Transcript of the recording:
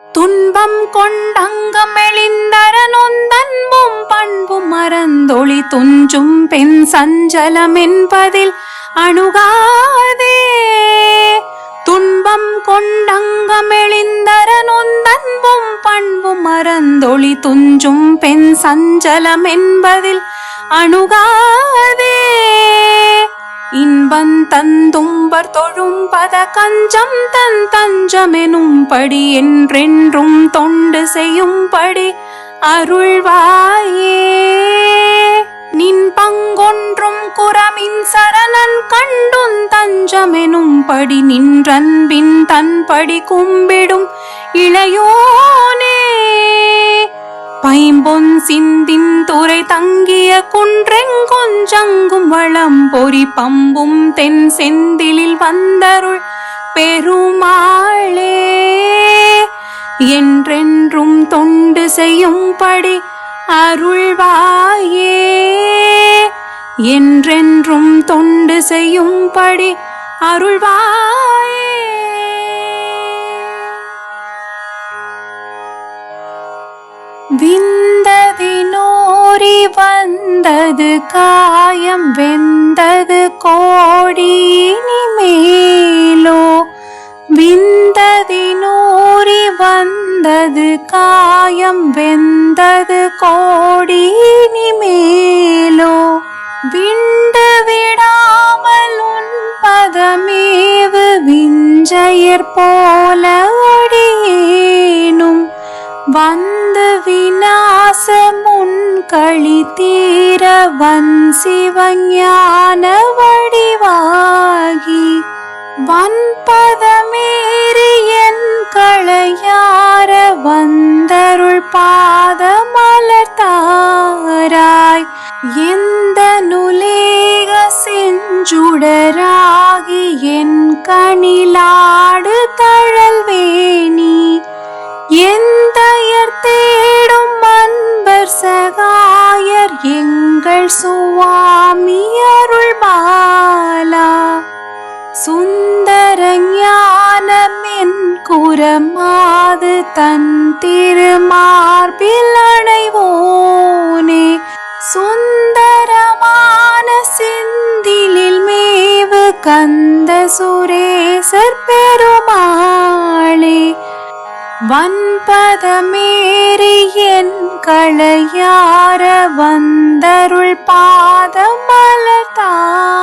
துன்பம் கொண்டங்கம் எழிந்தர நொந்தன்பும் பண்பும் மறந்தொளி துஞ்சும் பெண் சஞ்சலம் என்பதில் அணுகாதே. துன்பம் கொண்டங்கம் எழிந்தர நொந்தன்பும் பண்பும் மறந்தொளி துஞ்சும் பெண் சஞ்சலம் என்பதில் அணுகா இன்பம் தந்தும்பர் தொழும் பத கஞ்சம் தன் தஞ்சமெனும் படி என்றென்றும் தொண்டு செய்யும்படி அருள்வாயே. நின் பங்கொன்றும் குரமின் சரணன் கண்டும் தஞ்சமெனும் படி நின்றன்பின் தன்படி கும்பிடும் இளையோனே. பைம்பொன் சிந்தின் தங்கிய குன்றெங்கொஞ்சங்கும் வளம் பொறி பம்பும் தென் செந்திலில் வந்தருள் பெருமாளே. என்றென்றும் தொண்டு செய்யும்படி அருள்வாயே. என்றென்றும் தொண்டு செய்யும்படி அருள்வாயே. விந்ததினோரி வந்தது காயம் வெந்தது கோடி மேலோ விந்ததினூறி வந்தது காயம் வெந்தது கோடி மேலோ விண்டு விடாமல் உன் பதமேவு விஞ்சையர் போல அடியேனும் வந்த விநாசமுன் முன்களி தீர வன் சிவஞான வடிவாகி வன்பதமேறி என் களையார வந்தருள் பாத மலர்த்தாராய் எந்த நுலேக செஞ்சுடராகி என் கணிலாடு தழல்வேணி. எங்கள் சுவாமி அருள் மாலா சுந்தர ஞானமென் குரமாது தன் திருமார்பில் அணைவோனே. சுந்தரமான செந்திலில் மேவு கந்த சுரேசர் பெருமாளே. வன் வன்பதமேறி என் களையார வந்தருள் பாதமலர் தாரா